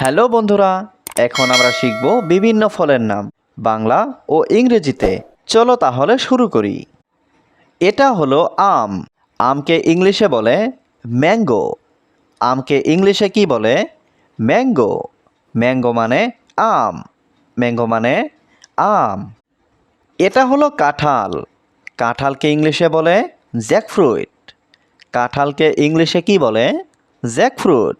Hello বন্ধুরা, এখন আমরা শিখব বিভিন্ন ফলের নাম, বাংলা ও ইংরেজিতে। চলো তাহলে শুরু করি। এটা হলো আম। আমকে ইংলিশে বলে ম্যাঙ্গো। আমকে ইংলিশে কি বলে? ম্যাঙ্গো। ম্যাঙ্গো মানে আম। ম্যাঙ্গো মানে আম। এটা হলো কাঁঠাল। কাঁঠালকে ইংলিশে বলে জ্যাকফ্রুট। কাঁঠালকে ইংলিশে কি বলে? জ্যাকফ্রুট।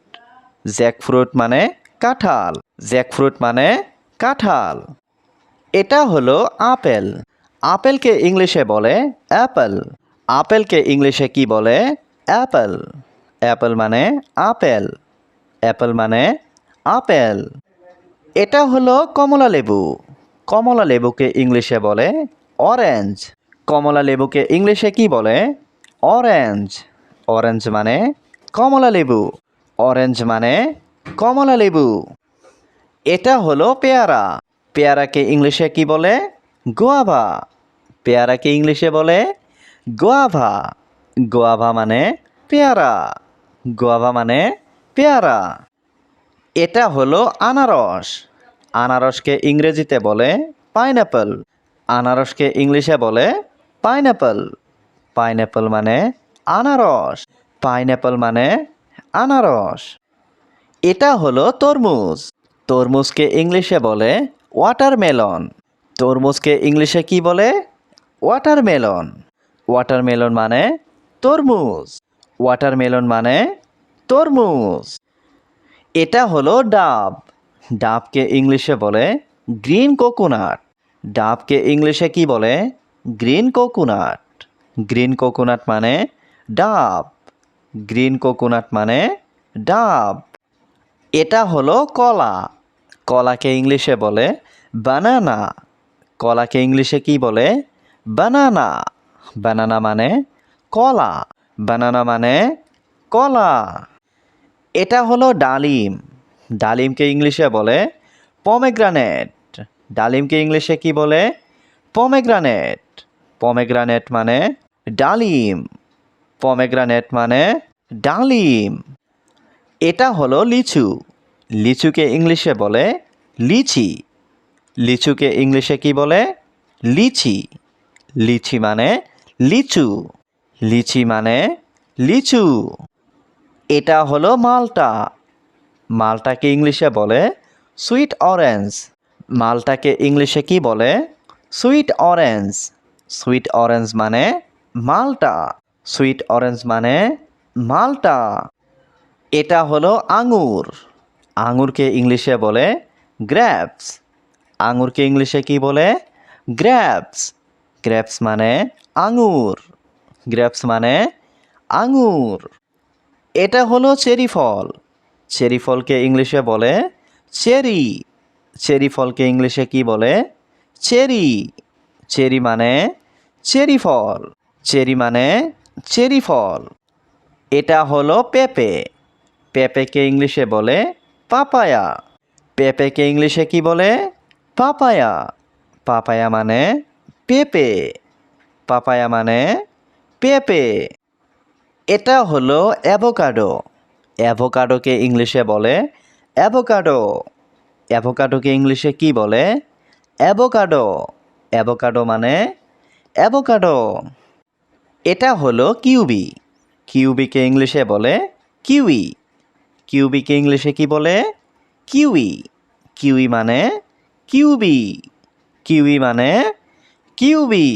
জ্যাকফ্রুট মানে কাঁঠাল। জ্যাকফ্রুট মানে কাঁঠাল। এটা হলো আপেল। আপেলকে ইংলিশে বলে অ্যাপেল। আপেলকে ইংলিশে কি বলে? অ্যাপেল। অ্যাপেল মানে আপেল। অ্যাপেল মানে আপেল। এটা হলো কমলা লেবু। কমলা লেবুকে ইংলিশে বলে অরেঞ্জ। কমলা লেবুকে ইংলিশে কি বলে? অরেঞ্জ। অরেঞ্জ মানে কমলা লেবু। অরেঞ্জ মানে কমলা লেবু। এটা হলো পেয়ারা। পেয়ারাকে ইংলিশে কি বলে? গোয়াভা। পেয়ারাকে ইংলিশে বলে গোয়াভা। গোয়াভা মানে পেয়ারা। গোয়াভা মানে পেয়ারা। এটা হলো আনারস। আনারসকে ইংরেজিতে বলে পাইনঅ্যাপল আনারসকে ইংলিশে বলে পাইনঅ্যাপল পাইনঅ্যাপল মানে আনারস। পাইনঅ্যাপল মানে আনারস। এটা হলো তরমুজ। তরমুজকে ইংলিশে বলে ওয়াটারমেলন তরমুজকে ইংলিশে কি বলে? ওয়াটারমেলন ওয়াটারমেলন মানে তরমুজ। ওয়াটারমেলন মানে তরমুজ। এটা হলো ডাব। ডাবকে ইংলিশে বলে গ্রিন কোকোনাট ডাবকে ইংলিশে কি বলে? গ্রিন কোকোনাট গ্রিন কোকোনাট মানে ডাব। গ্রিন কোকোনাট মানে ডাব। এটা হলো কলা। কলাকে ইংলিশে বলে বানানা কলাকে ইংলিশে কি বলে? বানানা বানানা মানে কলা। বানানা মানে কলা। এটা হলো ডালিম। ডালিমকে ইংলিশে বলে পমেগ্রানেট ডালিমকে ইংলিশে কি বলে? পমেগ্রানেট পমেগ্রানেট মানে ডালিম। পমেগ্রানেট মানে ডালিম। এটা হলো লিচু। লিচুকে ইংলিশে বলে লিচি। লিচুকে ইংলিশে কি বলে? লিচি। লিচি মানে লিচু। লিচি মানে লিচু। এটা হলো মালটা। মালটাকে ইংলিশে বলে সুইট অরেঞ্জ। মালটাকে ইংলিশে কি বলে? Sweet orange. সুইট অরেঞ্জ মানে মালটা। সুইট অরেঞ্জ মানে মালটা। এটা হলো আঙুর। আঙুরকে ইংলিশে বলে গ্র্যাপস। আঙুরকে ইংলিশে কি বলে? গ্র্যাপস। গ্র্যাপস মানে আঙুর। গ্র্যাপস মানে আঙুর। এটা হলো চেরি ফল। চেরি ফলকে ইংলিশে বলে চেরি। চেরি ফলকে ইংলিশে কি বলে? চেরি। চেরি মানে চেরি ফল। চেরি মানে চেরি ফল। এটা হলো পেঁপে। পেঁপেকে ইংলিশে বলে পাপায়া। পেঁপেকে ইংলিশে কি বলে? পাপায়া। পাপায়া মানে পেঁপে। পাপায়া মানে পেঁপে। এটা হলো অ্যাভোকাডো। অ্যাভোকাডোকে ইংলিশে বলে অ্যাভোকাডো। অ্যাভোকাডোকে ইংলিশে কি বলে? অ্যাভোকাডো। অ্যাভোকাডো মানে অ্যাভোকাডো। এটা হলো কিউবি। কিউবিকে ইংলিশে বলে কিউই। কিউবিকে ইংলিশে কি বলে? কিউই। কিউই মানে কিউবি। কিউই মানে কিউবি।